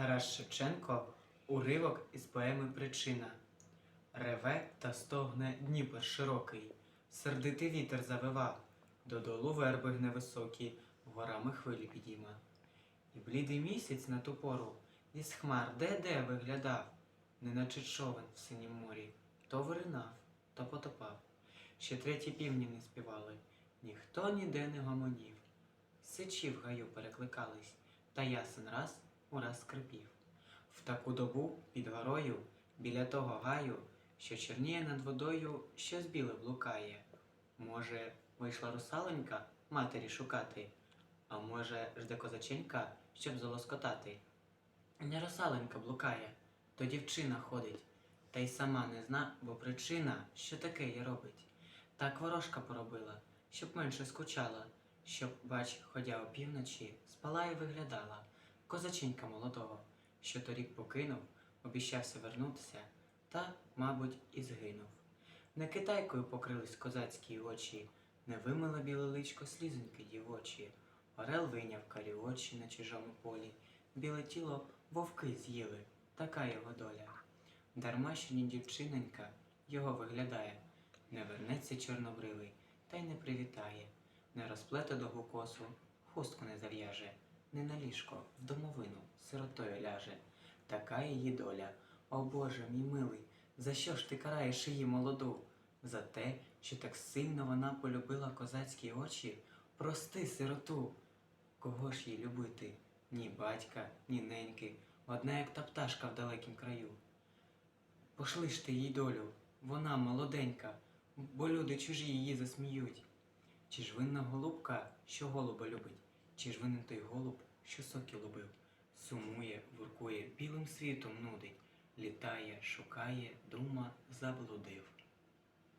Тарас Шевченко уривок із поеми Причина. Реве та стогне Дніпр широкий, сердитий вітер завива, додолу верби гне високі, горами хвилі підійма. І блідий місяць на ту пору із хмар де-де виглядав, неначе човен в синім морі, то виринав, то потопав. Ще треті півні не співали, ніхто ніде не гомонів. Сичі в гаю перекликались, та ясен раз ураз скрипів. В таку добу під горою, біля того гаю, що чорніє над водою, щось біле блукає. Може, вийшла русаленька матері шукати, а може, жде козаченька, щоб золоскотати. Не русаленька блукає, то дівчина ходить, та й сама не зна, бо причина, що таке їй робить. Так ворожка поробила, щоб менше скучала, щоб, бач, ходя опівночі, спала і виглядала. Козаченька молодого, що торік покинув, обіщався вернутися, та, мабуть, і згинув. Не китайкою покрились козацькі очі, не вимила біле личко слізоньки дівочі. Орел вийняв карі очі на чужому полі, біле тіло вовки з'їли, така його доля. Дарма що ні дівчинонька його виглядає, не вернеться чорнобривий, та й не привітає, не розплете довгу косу, хустку не зав'яже, не на ліжко, в домовину сиротою ляже. Така її доля. О Боже, мій милий, за що ж ти караєш її молоду? За те, що так сильно вона полюбила козацькі очі? Прости, сироту. Кого ж їй любити? Ні батька, ні неньки, одна як та пташка в далекім краю. Пошли ж ти їй долю, вона молоденька, бо люди чужі її засміють. Чи ж винна голубка, що голуба любить, чи ж винен той голуб, що соки лобив, Сумує, воркує, білим світом нудить, літає, шукає, дума, заблудив.